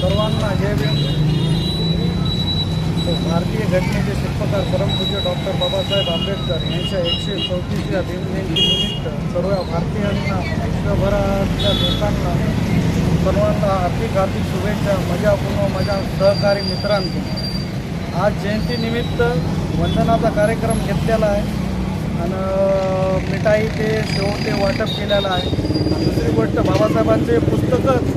सर्वांना जय भीम. हो, भारतीय घटनेचे शिल्पकार परमपूज्य डॉक्टर बाबासाहेब आंबेडकर यांच्या एकशे चौतीसव्या भीमजयंतीनिमित्त सर्व भारतीयांना विश्वभरातल्या लोकांना सर्वांना हार्दिक हार्दिक शुभेच्छा माझ्या पूर्ण माझ्या सहकारी मित्रांनी. आज जयंतीनिमित्त वंदनाचा कार्यक्रम घेतलेला आहे. आणि मिठाई ते शेव ते वाटप केलेलं आहे. दुसरी गोष्ट बाबासाहेबांचे पुस्तकं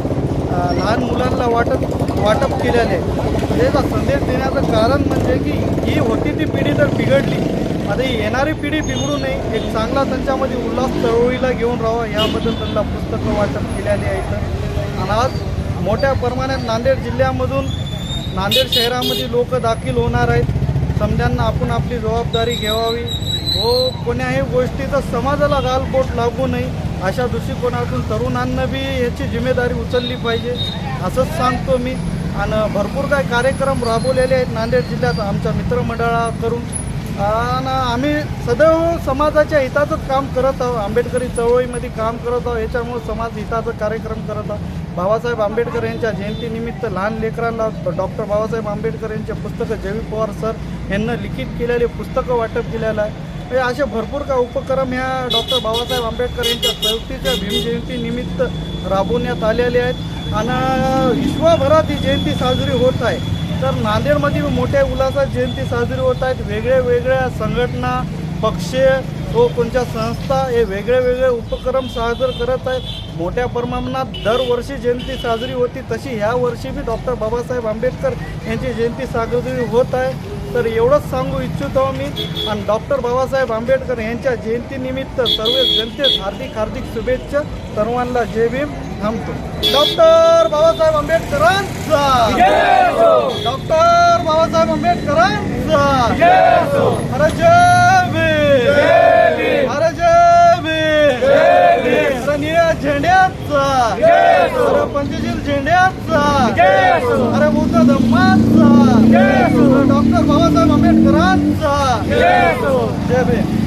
लहान मुलांना वाटप वाटप केलेले आहे. त्याचा संदेश देण्याचं कारण म्हणजे की ही होती ती पिढी तर बिघडली. आता ही येणारी पिढी बिघडू नये. एक चांगला त्यांच्यामध्ये उल्हास चळवळीला घेऊन राहावं. याबद्दल त्यांना पुस्तकं वाटप केलेली आहेत आणि आज मोठ्या प्रमाणात नांदेड जिल्ह्यामधून नांदेड शहरामध्ये लोक दाखल होणार आहेत. समजांना आपण आपली जबाबदारी घ्यावी. व कोण्याही गोष्टीचा समाजाला गालबोट लागू नये अशा दृष्टिकोनातून तरुणांना बी याची जिम्मेदारी उचलली पाहिजे. असंच सांगतो मी. आणि भरपूर काही कार्यक्रम राबवलेले आहेत नांदेड जिल्ह्यात आमच्या मित्रमंडळाकडून. आणि आम्ही सदैव समाजाच्या हिताचंच काम करत आहोत. आंबेडकरी चळवळीमध्ये काम करत आहोत. याच्यामुळे समाज हिताचं कार्यक्रम करत आहोत. बाबासाहेब आंबेडकर यांच्या जयंतीनिमित्त लहान लेकरांना डॉक्टर बाबासाहेब आंबेडकर यांचे पुस्तकं जयवी पवार सर यांना लिखित केलेले पुस्तकं वाटप केलेलं आहे. हे असे भरपूर का उपक्रम ह्या डॉक्टर बाबासाहेब आंबेडकर यांच्या चौथीच्या भीमजयंतीनिमित्त राबवण्यात आलेले आहेत. आणि विश्वभरात ही जयंती साजरी होत आहे. तर नांदेडमध्ये मोठ्या उल्हासात जयंती साजरी होत आहेत. वेगळ्या वेगळ्या संघटना पक्ष व कोणत्या संस्था हे वेगळे वेगळे उपक्रम साजर करत आहेत. मोठ्या प्रमाणात दरवर्षी जयंती साजरी होती. तशी ह्या वर्षी बी डॉक्टर बाबासाहेब आंबेडकर यांची जयंती साजरी होत आहे. तर एवढंच सांगू इच्छितो मी. आणि डॉक्टर बाबासाहेब आंबेडकर यांच्या जयंतीनिमित्त सर्व जनतेस हार्दिक हार्दिक शुभेच्छा. सर्वांना जय भीम. थांबतो. डॉक्टर बाबासाहेब आंबेडकरांचा. डॉक्टर बाबासाहेब आंबेडकरांचा. अरे जय अरे जय निळ्या झेंड्याचा. अरे पंचशील झेंड्याचा. अरे बुद्ध धम्माचा डॉक्टर बाबासाहेब आंबेडकरांचा. जय भीम.